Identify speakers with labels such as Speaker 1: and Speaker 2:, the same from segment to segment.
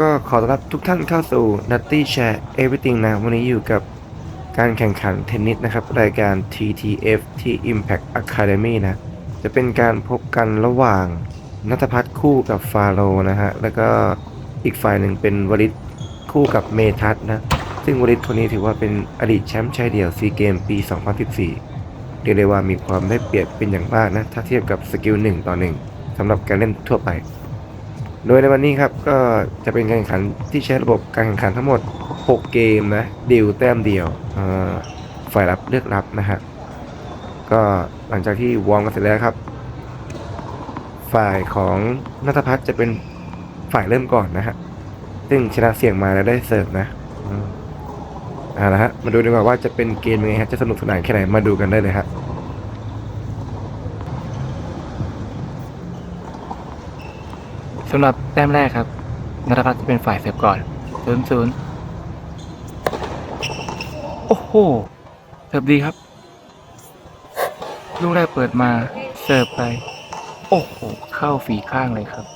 Speaker 1: ก็ขอต้อนรับทุกท่านเข้าสู่ Nutty Share Everything นะวันนี้อยู่กับการแข่งขันเทนนิสนะครับ รายการ TTF ที่ Impact Academy นะ จะเป็นการพบกันระหว่างนัทพัฒน์คู่กับฟาโรนะฮะ แล้วก็อีกฝ่ายหนึ่งเป็นวริศคู่กับเมทัศน์นะซึ่งวริศคนนี้ถือว่าเป็นอดีตแชมป์ชายเดี่ยวซีเกมปี 2014 เรียกได้ว่ามีความได้เปรียบเป็นอย่างมากนะ ถ้าเทียบกับสกิล1ต่อ1สำหรับการเล่นทั่วไป โดยในวันนี้ครับก็จะเป็นการแข่งขันที่ใช้ระบบการแข่งขันทั้งหมด 6 เกมนะดิวแต้มเดียวฝ่ายรับเลือกรับนะฮะก็หลังจากที่วอร์มกันเสร็จแล้วครับ ฝ่ายของนัทพัฒน์จะเป็นฝ่ายเริ่มก่อนนะฮะซึ่งชนะเสี่ยงมาแล้วได้เสิร์ฟนะอืมเอาละฮะมาดูดีกว่าว่าจะเป็นเกมยังไงฮะจะสนุกสนานแค่ไหนมาดูกันได้เลยฮะ
Speaker 2: สำหรับแต้มแรกครับนัทพัฒน์จะเป็นฝ่ายเสิร์ฟก่อนศูนย์ศูนย์โอ้โห เสิร์ฟดีครับ ลูกแรกเปิดมา เสิร์ฟไป โอ้โห เข้าฝีข้างเลยครับ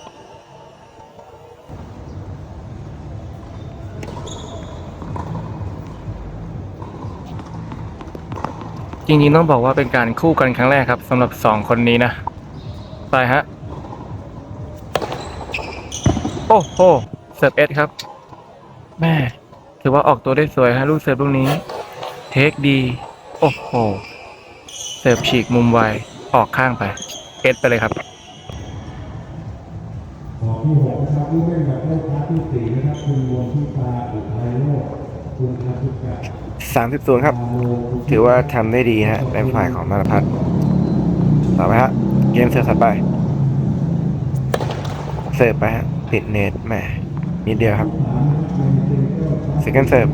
Speaker 2: จริงๆต้องบอกว่าเป็นการคู่กันครั้งแรกครับสำหรับสองคนนี้นะ ไปฮะ โอ้โหเสิร์ฟเอสครับ แม่ ถือว่าออกตัวได้สวยฮะลูกเสิร์ฟลูกนี้ เทคดี โอ้โห เสิร์ฟฉีกมุมไว ออกข้างไป เอสไปเลยครับ
Speaker 3: ขอที่หกนะครับผู้เล่นแบบเลขท้ายที่สี่นะครับคุณวงที่ตาอุทัยโลกคุณพัทุกะ
Speaker 1: 30ส่วนครับ ถือว่าทำได้ดีฮะในฝ่ายของนัทพัฒน์ต่อไปฮะ เกมเสิร์ฟถัดไป เสิร์ฟไปฮะ ติดเนตแหมนิดเดียวครับ second serve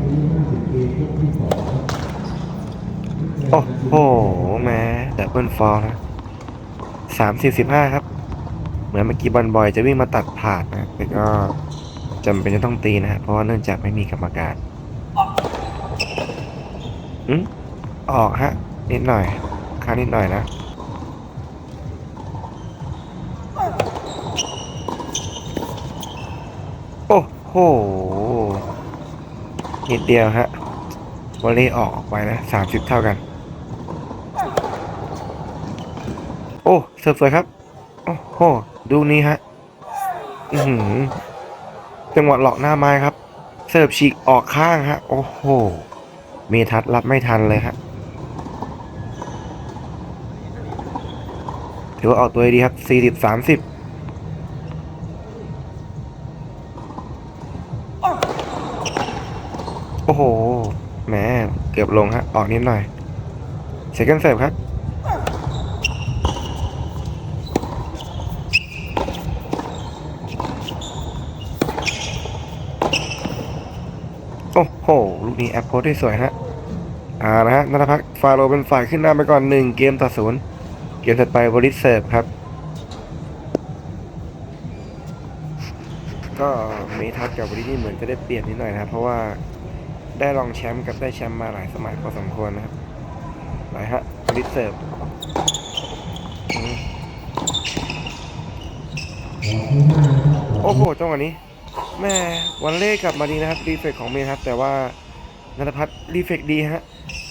Speaker 1: โอ้โหแม้ดับเบิลฟอลนะสามสิบสิบห้าครับ เหมือนเมื่อกี้บอลบอยจะวิ่งมาตัดผ่านนะแต่ก็จำเป็นจะต้องตีนะเพราะว่าเนื่องจากไม่มีกรรมการอืมออกฮะ นิดหน่อยค่านิดหน่อยนะ โอ้โหนิดเดียวฮะวอลเลย์ออกออกไปนะสามสิบเท่ากัน โอ้เสิร์ฟสวยครับ โอ้โห ดูนี้ฮะ อือหือจังหวะหลอกหน้าไม้ครับ เสิร์ฟฉีกออกข้างฮะ โอ้โห เมทัศรับไม่ทันเลยฮะถือว่าออกตัวดีครับสี่สิบสามสิบ หแหมเกือบลงฮะ ออกนิดหน่อยเซคันเสิร์ฟครับ โอ้โห ลูกนี้แอปโพสได้สวยฮะอ่านะฮะนัทพัฒน์ฟาโรเป็นฝ่ายขึ้นนำไปก่อนหนึ่งเกมต่อศูนย์เกมถัดไปบริสเซิร์ฟครับ ก็เมทัศกับบริสนี่เหมือนจะได้เปรียบนิดหน่อยนะครับเพราะว่า ได้รองแชมป์กับได้แชมป์มาหลายสมัยพอสมควรนะครับไปฮะบริสเซิร์ฟอืมโอ้โหจังหวะนี้แม่วันเล่กลับมาดีนะครับรีเฟกของเมทัศน์แต่ว่านัทพัฒน์รีเฟกดีฮะ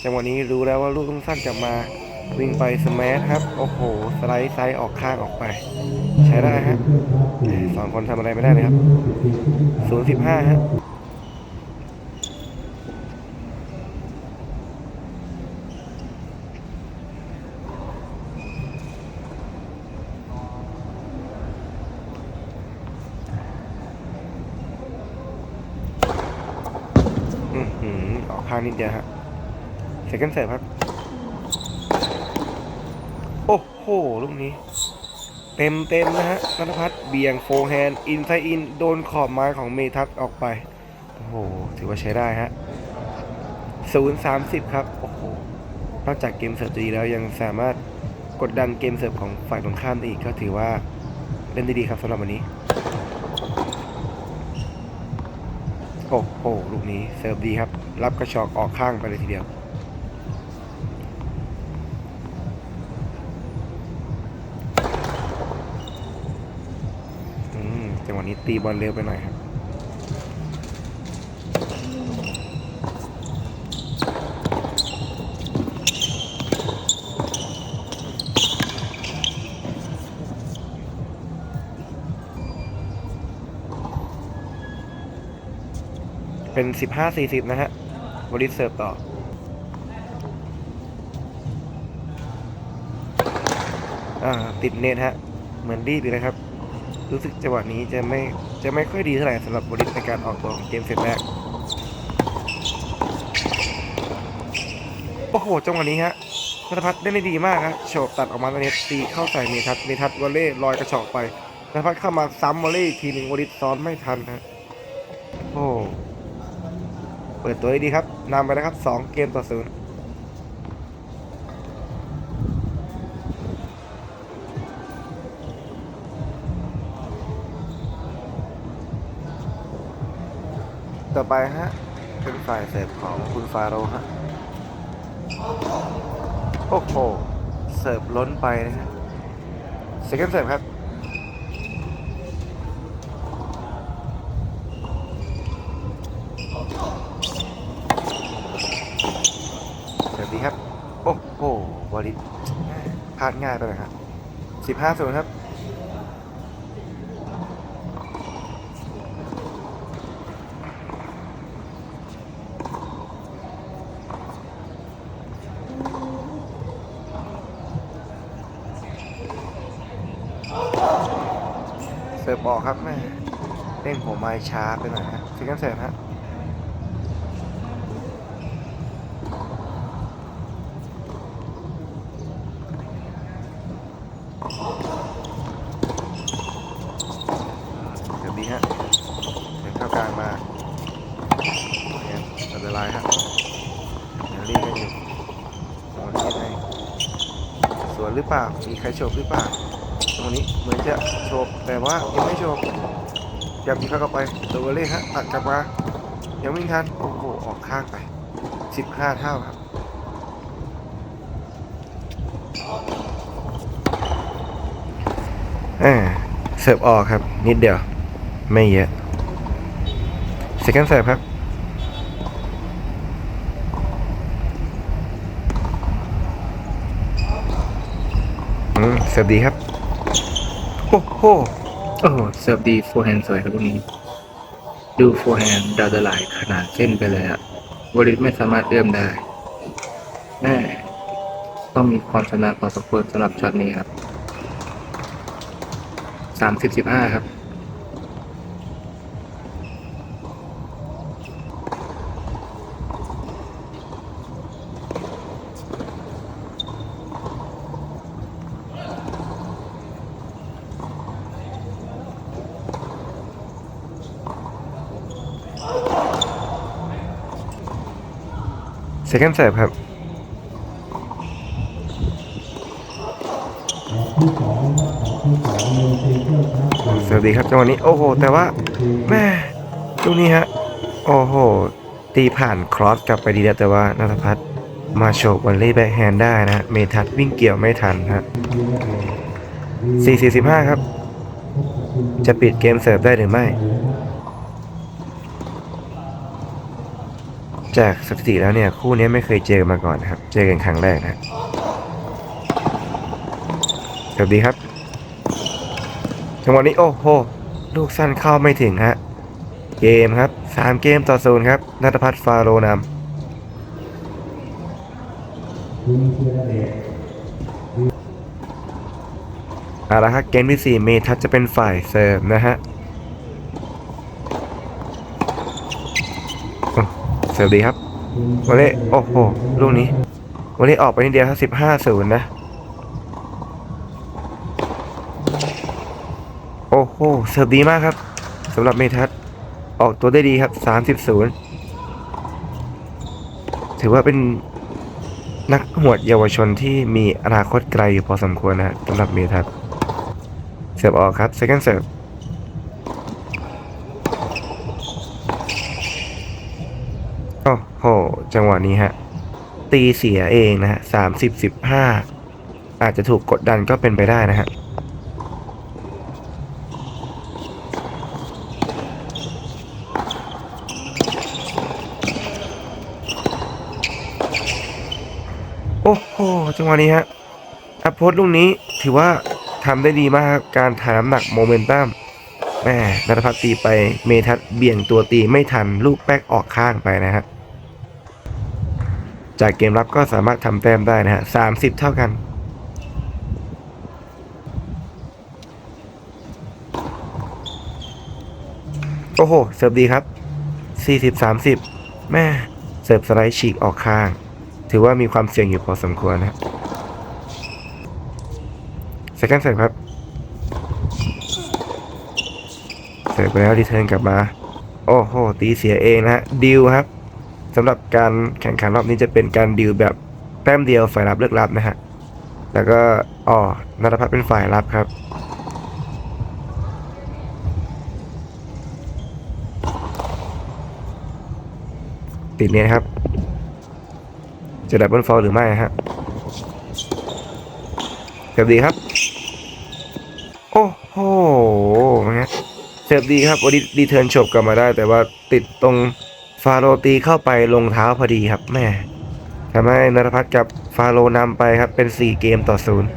Speaker 1: จังหวะนี้รู้แล้วว่าลูกต้องสั้นกลับมาวิ่งไปสแมัครับ โอ้โห สไลด์ไซด์ออกข้างออกไป ใช้ได้ฮะสองคนทำอะไรไม่ได้เลยครับศูนย์สิบห้าฮะ อือหื อออกข้างนิดเดียวฮะเซคันเสร์ฟครับ โอ้โห ลูกนี้ เต็มเต็มนะฮะนัทพัฒน์เบี่ยงโฟร์แฮนด์อินไซอิน โดนขอบไม้ของเมทัศออกไป โอ้โห ถือว่าใช้ได้ฮะศูนย์สามสิบครับ โอ้โห นอกจากเกมเสิร์ฟจะดีแล้วยังสามารถกดดันเกมเสิร์ฟของฝ่ายตรงข้ามได้อีกก็ถือว่าเล่นได้ดีครับสำหรับวันนี้ โอ้โห ลูกนี้เสิร์ฟดีครับ รับกระชอกออกข้างไปเลยทีเดียว จังหวะนี้ตีบอลเร็วไปหน่อยครับ เป็น 15-40 นะฮะ บริสเสิร์ฟต่อ อ่า ติดเน็ตฮะ เหมือนรีบอยู่นะครับ รู้สึกจังหวะนี้จะไม่ จะไม่ค่อยดีเท่าไหร่สำหรับบริสในการออกตัวของเกมเซตแรก โอ้โห จังหวะนี้ฮะนัทพัฒน์เล่นได้ดีมากครับโฉบตัดออกมาตอนนี้ตีเข้าใส่เมทัศเมทัศวอลเล่ลอยกระชอกไปนัทพัฒน์เข้ามาซ้ำวอลเล่ทีหนึ่งวอลิสซ้อนไม่ทันฮะโอ้ เปิดตัวได้ดีครับนำไปแล้วครับสองเกมต่อศูนย์ต่อไปฮะ เป็นฝ่ายเสิร์ฟของคุณฟาโรฮะ โอ้โห เสิร์ฟล้นไปนะฮะ second เสิร์ฟครับ เสิร์ฟดีครับ โอ้โหวอลิตพลา ดง่ายไปเลยครับสิบห้าศูนย์ครับเสิร์ฟออกครับแม่เล่นหัวไม้ช้าไปหน่อยฮะซิงเกิลเสิร์ฟฮะเสิร์ฟดีฮะเดินเข้ากลางมาเนี่ยอันตรายฮะเดี๋ยวรีบกันอยู่ตรงนี้ไงสวน หรือเปล่า มีใครโฉบหรือเปล่า ตรงนี้เหมือนจะโฉบแต่ว่ายังไม่โฉบยับยิงเข้าไปตัวเล่ฮะตัดกลับมา ยังวิ่ทัน โอ้โห ออกข้างไป 15 เท่าครับอ่าเสิร์ฟออกครับ นิดเดียว ไม่เยอะ second เสิร์ฟครับ เสิร์ฟดีครับ โอ้โห
Speaker 2: โอ้โหเสิร์ฟดีโฟร์แฮนด์สวยครับลูกนี้ ดูโฟร์แฮนด์ดาวเดอร์ไลน์ขนาดเส้นไปเลยอะบริษไม่สามารถเอื้อมได้แม่ต้องมีความชำนาญพอสมควรสำหรับช็อตนี้ครับสามสิบสิบห้าครับ
Speaker 1: second เสิร์ฟครับเสิร์ฟดีครับจังหวะนี้ โอ้โห แต่ว่าแม่ลูกนี้ฮะ โอ้โห ตีผ่านครอสกลับไปดีแล้วแต่ว่านัทพัฒน์มาโฉบวันเล่แบ็คแฮนด์ได้นะฮะ เมทัศวิ่งเกี่ยวไม่ทันฮะ4 4 15ครับ จะปิดเกมเสิร์ฟได้หรือไม่ จากสถิติแล้วเนี่ยคู่นี้ไม่เคยเจอมาก่อนนะครับ เจอกันครั้งแรกนะสวัสดีครับจังหวะนี้โอ้โหลูกสั้นเข้าไม่ถึงฮะเกมครับ3เกมต่อศูนย์ครับนัทพัฒน์ฟาโรนำเอาละครับเกมที่4เมทัศจะเป็นฝ่ายเสิร์ฟนะฮะ สิร์ฟดีครับวอลเล่โอ้โหลูกนี้วอลเล่ออกไปนิดเดียวครับ15ศูนย์นะ โอ้โหเสิร์ฟดีมากครับสำหรับเมทัศออกตัวได้ดีครับ30ศูนย์ถือว่าเป็นนักหวดเยาวชนที่มีอนาคตไกลอยู่พอสมควรนะสำหรับเมทัศเสิร์ฟออกครับ second เสิร์ฟ โหจังหวะนี้ฮะ ตีเสียเองนะฮะสามสิบสิบห้าอาจจะถูกกดดันก็เป็นไปได้นะฮะโอ้โหจังหวะนี้ฮะอัพโพสลูกนี้ถือว่าทำได้ดีมากครับการถ่ายน้ำหนักโมเมนตัมแม่นัทพัฒน์ตีไปเมทัศเบี่ยงตัวตีไม่ทันลูกแป๊กออกข้างไปนะฮะ จากเกมรับก็สามารถทำแต้มได้นะฮะสามสิบเท่ากัน โอ้โห เสิร์ฟดีครับ40 30แม่เสิร์ฟสไลด์ฉีกออกข้าง ถือว่ามีความเสี่ยงอยู่พอสมควรนะเซคันด์เสิร์ฟครับ เสิร์ฟไปแล้วรีเทิร์นกลับมา โอ้โห ตีเสียเองนะฮะดิวครับ สำหรับการแข่งขันรอบนี้จะเป็นการดิวแบบแต้มเดียวฝ่ายรับเลือกรับนะฮะ แล้วก็อ๋อนัทพัฒน์เป็นฝ่ายรับครับติดเนี่ยครับ จะดับเบิลฟอลหรือไม่ฮะเสิร์ฟดีครับ โอ้โหนะเสิร์ฟดีครับวันนี้ดีเทิร์นฉบกลับมาได้ แต่ว่าติดตรง ฟาโรตีเข้าไปลงเท้าพอดีครับแม่ทำให้นรพัฒน์กับฟาโรนำไปครับเป็น 4 เกมต่อศูนย์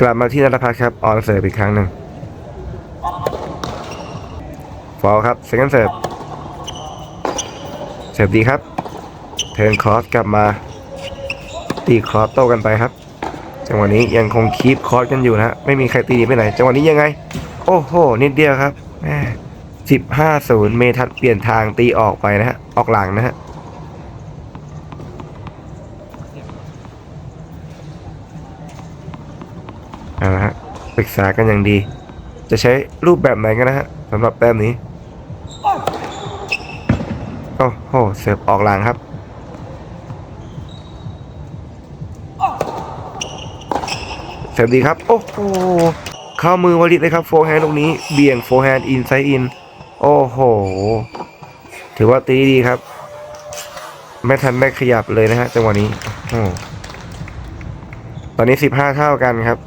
Speaker 1: กลับมาที่นรพัฒน์ครับ ออนเสิร์ฟอีกครั้งหนึ่งฟอลครับเซคันเสิร์ฟ เสิร์ฟดีครับ เทิร์นครอสกลับมา ตีครอสโต้กันไปครับ จังหวะนี้ยังคงคีปคอร์สกันอยู่นะฮะไม่มีใครตีไปไหน จังหวะนี้ยังไง โอ้โห นิดเดียวครับแม่สิบห้าศูนย์เมทัศเปลี่ยนทางตีออกไปนะฮะ ออกหลังนะฮะเอาละฮะปรึกษากันอย่างดี จะใช้รูปแบบไหนกันนะฮะสำหรับแต้มนี้ โอ้โหเสิร์ฟออกหลังครับ เสิร์ฟดีครับ โอ้โหเข้ามือวลิตเลยครับโฟร์แฮนด์ตรงนี้เบี่ยงโฟร์แฮนด์อินไซด์อิน โอ้โห ถือว่าตีดีครับ ไม่ทันได้ขยับเลยนะฮะจังหวะนี้โอ้โหตอนนี้15เท่ากันครับ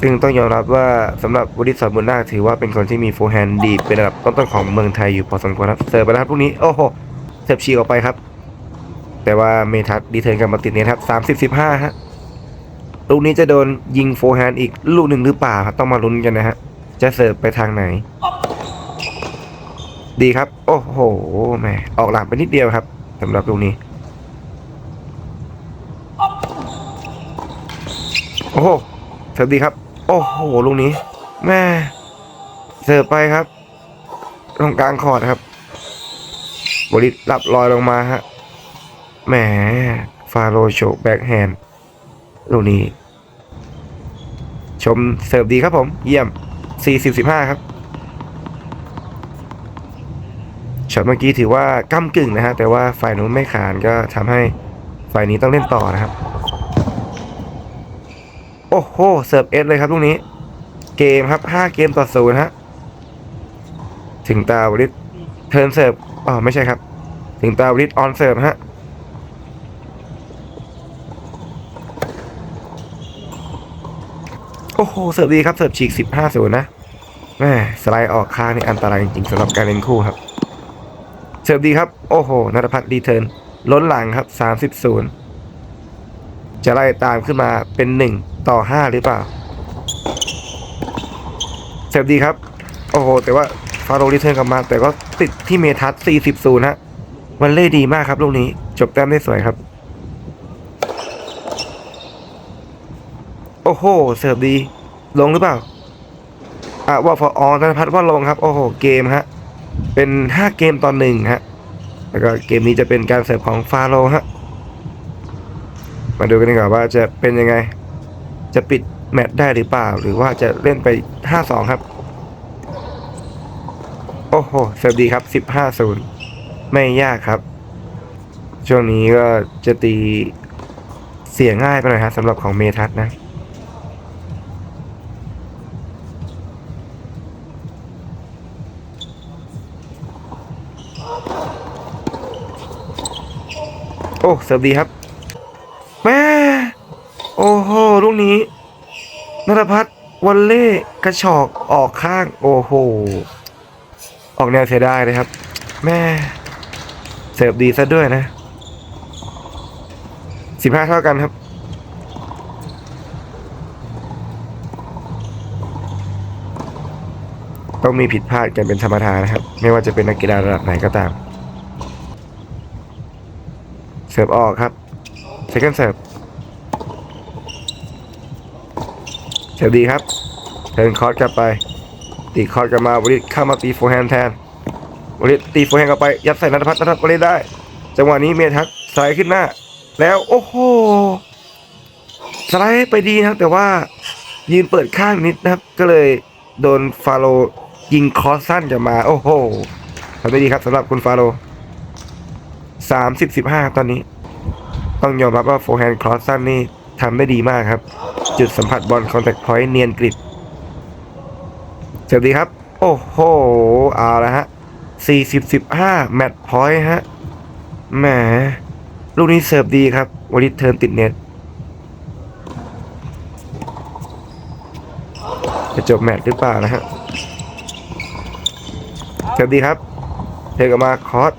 Speaker 1: ซึ่งต้องยอมรับว่าสำหรับวริศสอนบุญนาคถือว่าเป็นคนที่มีโฟร์แฮนด์ดีเป็นระดับต้นๆของเมืองไทยอยู่พอสมควรครับเสิร์ฟไปแล้วครับพวกนี้โอ้โหเสิร์ฟฉีออกไปครับ แต่ว่าเมทัศดีเทิร์นกลับมาติดเนี่ยครับสามสิบสิบห้าฮะลูกนี้จะโดนยิงโฟร์แฮนด์อีกลูกหนึ่งหรือเปล่าครับต้องมาลุ้นกันนะฮะจะเสิร์ฟไปทางไหน ดีครับ โอ้โหแหมออกหลังไปนิดเดียวครับสำหรับลูกนี้โอ้โหเสิร์ฟดีครับ โอ้โหลูกนี้ แม่เสิร์ฟไปครับ ตรงกลางคอร์ดครับบริษรับลอยลงมาฮะแหมฟาโรโชกแบ็คแฮนด์ลูกนี้ ชมเสิร์ฟดีครับผม เยี่ยม 40-15 ครับช็อตเมื่อกี้ถือว่าก้ากึ่งนะฮะ แต่ว่าฝ่ายนู้นไม่ขานก็ทำให้ฝ่ายนี้ต้องเล่นต่อนะครับ อ้โหเสิร์ฟเอสเลยครับลูกนี้ เกมครับ5เกมต่อศูนย์ฮะถึงตาวริสเทิร์นเสิร์ฟอ๋อไม่ใช่ครับ ถึงตาวริสออนเสิร์ฟฮะโอ้โหเสิร์ฟดีครับเสิร์ฟฉีก15ศูนย์นะแม่สไลด์ออกข้างนี่อันตรายจริงๆสำหรับการเล่นคู่ครับ เสิร์ฟดีครับ โอ้โหนัทพัฒน์รีเทิร์นล้นหลังครับ30ศูนย์ จะไล่ตามขึ้นมาเป็น1ต่อ5หรือเปล่าเสร์ฟดีครับ โอ้โห แต่ว่าฟาโรรีเทิร์นกลับมา แต่ก็ติดที่เมทัศน์40ศูนย์ฮะมันเล่ดีมากครับลูกนี้ จบแต้มได้สวยครับ โอ้โห เสิร์ฟดี ลงหรือเปล่าอะว่าพออธนพัฒน์ว่าลงครับ โอ้โห เกมฮะ เป็น5เกมต่อหนึ่งฮะ แล้วก็เกมนี้จะเป็นการเสิร์ฟของฟาโรฮะ มาดูกันดีกว่าว่าจะเป็นยังไง จะปิดแมตช์ได้หรือเปล่า หรือว่าจะเล่นไป 5-2 ครับ โอ้โหเสิร์ฟดีครับ 15-0 ไม่ยากครับ ช่วงนี้ก็จะตีเสียง่ายไปหน่อยฮะสำหรับของเมทัศน์นะอ้เสิร์ฟดีครับ แม่ โอ้โหลูกนี้น รพัฒวอลเล่กระชอกออกข้าง โอ้โห ออกแนวเสียดายเลยครับ แม่เสิร์ฟดีซะด้วยนะสิบห้าเท่ากันครับ ต้องมีผิดพลาดกันเป็นธรรมดานะครับ ไม่ว่าจะเป็นนักกีฬาระดับไหนก็ตาม เสิร์ฟออกครับเสิร์ฟเสิร์ฟ ดีครับเทิร์นคอร์สกลับไป ตีคอร์สกลับมาวริศเข้ามาตีโฟร์แฮนด์แทนวริศตีโฟร์แฮนด์กลับไปยัดใส่นัทพัฒน์นัทพัฒน์วริศได้ จังหวะนี้เมทักสไลด์ขึ้นหน้า แล้วโอ้โหสไลด์ไปดีนะครับแต่ว่ายืนเปิดข้างนิดนะครับ ก็เลยโดนฟาโรยิงคอสสั้นกลับมา โอ้โหทำได้ดีครับสำหรับคุณฟาโรสามสิบสิบห้าตอนนี้ ต้องยอมรับว่าโฟร์แฮนด์ครอสสั้นนี่ทำได้ดีมากครับ จุดสัมผัสบอลคอนแทคพอยต์เนียนกริบเสิร์ฟดีครับ โอ้โห เอาละฮะสี่สิบสิบห้าแมตช์พอยต์ฮะ แหม ลูกนี้เสิร์ฟดีครับวอลิเทิร์นติดเน็ต จะจบแมตช์หรือเปล่านะฮะเสิร์ฟดีครับ เทกออกมาคอร์ส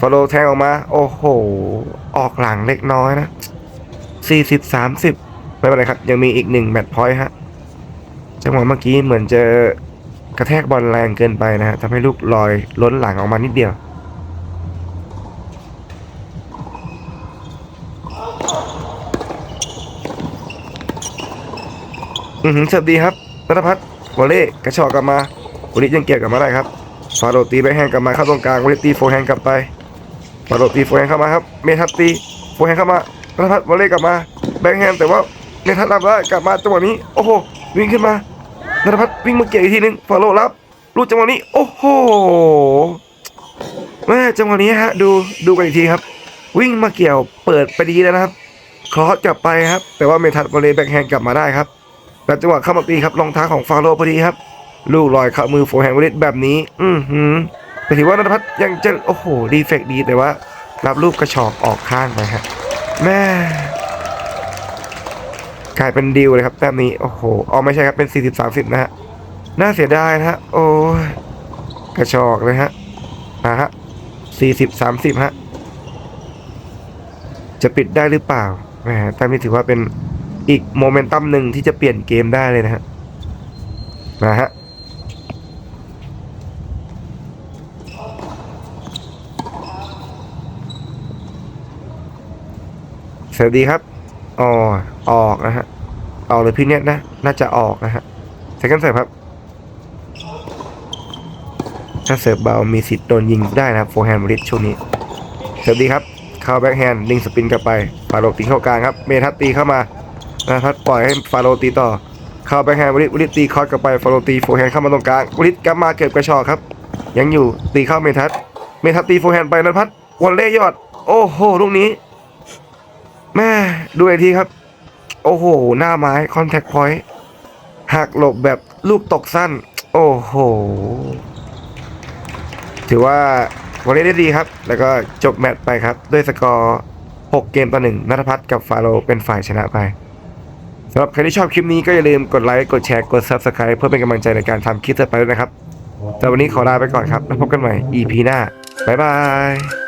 Speaker 1: ฟอลโลแทงออกมา โอ้โห ออกหลังเล็กน้อยนะสี่สิบสามสิบ ไม่เป็นไรครับ ยังมีอีกหนึ่งแมตช์พอยต์ฮะจังหวะเมื่อกี้เหมือนจะกระแทกบอลแรงเกินไปนะฮะทำให้ลูกลอยล้นหลังออกมานิดเดียวอือหือเสิร์ฟดีครับนัทพัฒน์วอลเล่กระชอกกลับมาวลิตยังเก็บกลับมาได้ครับฟาโรตีไปแฮนด์กลับมาเข้าตรงกลางวลิตตีโฟแฮนด์กลับไปฟาโรตีโฟแฮนด์เข้ามาครับ เมทัศน์ตีโฟแฮนด์เข้ามานัทพัฒน์วอลเล่กลับมาแบงค์แฮนด์แต่ว่า เมทัศน์รับได้กลับมาจังหวะนี้ โอ้โห วิ่งขึ้นมานัทพัฒน์วิ่งมาเกี่ยวอีกทีนึงฟาโรห์รับรูดจังหวะนี้ โอ้โหแม่จังหวะนี้ฮะ ดูดูกันอีกทีครับ วิ่งมาเกี่ยวเปิดไปดีแล้วนะครับครอสกลับไปครับ แต่ว่าเมทัศน์วอลเล่แบงค์แฮนด์กลับมาได้ครับแต่จังหวะเข้ามาตีครับรองเท้าของฟาโรห์พอดีครับ ลูกลอยเข้ามือโฟแฮนด์วลิตแบบนี้ อือหือแต่ถือว่านัทพัฒน์ยังจะโอ้โหดีเฟกดีแต่ว่ารับลูกกระชอกออกข้างไปฮะแม่ กลายเป็นดิวเลยครับแต้มนี้โอ้โหอ๋อไม่ใช่ครับเป็น 40 30 นะฮะน่าเสียดายนะฮะโอ้กระชอกเลยฮะนะฮะ40 30 ฮะ จะปิดได้หรือเปล่าแหมแต้มนี้ถือว่าเป็นอีกโมเมนตัมหนึ่งที่จะเปลี่ยนเกมได้เลยนะฮะนะฮะสวัสดีครับอ๋อ ออกนะฮะออกหรือพี่เน็ตนะ น่าจะออกนะฮะเซคันเสิร์ฟครับ ถ้าเสิร์ฟเบา มีสิทธิ์โดนยิงได้นะครับโฟร์แฮนด์บริชช่วงนี้สวัสดีครับเข้าแบ็คแฮนด์ลิงสปินกลับไป ฟาโรตีเข้ากลางครับ เมทัศน์ตีเข้ามานะครับปล่อยให้ฟาโรตีต่อ เข้าแบ็คแฮนด์วริตวริตตีคอร์สกลับไป ฟาโรตีโฟร์แฮนด์เข้ามาตรงกลางวริตกลับมาเก็บกระชอกครับ ยังอยู่ ตีเข้าเมทัศน์เมทัศน์ตีโฟร์แฮนด์ไปนพัฒน์วอลเล่ยอด โอ้โห ลูกนี้ แม่ดูไอทีครับ โอ้โห หน้าไม้คอนแทคพอยต์หักหลบแบบลูกตกสั้น โอ้โห ถือว่าวันนี้ได้ดีครับ แล้วก็จบแมตช์ไปครับ ด้วยสกอร์ 6 เกมต่อหนึ่งนัทพัฒน์กับฟาโรเป็นฝ่ายชนะไปสำหรับใครที่ชอบคลิปนี้ก็อย่าลืมกดไลค์กดแชร์กด Subscribe เพื่อเป็นกำลังใจในการทำคลิปต่อไปด้วยนะครับแต่วันนี้ขอลาไปก่อนครับ แล้วพบกันใหม่ EP หน้าบ๊ายบาย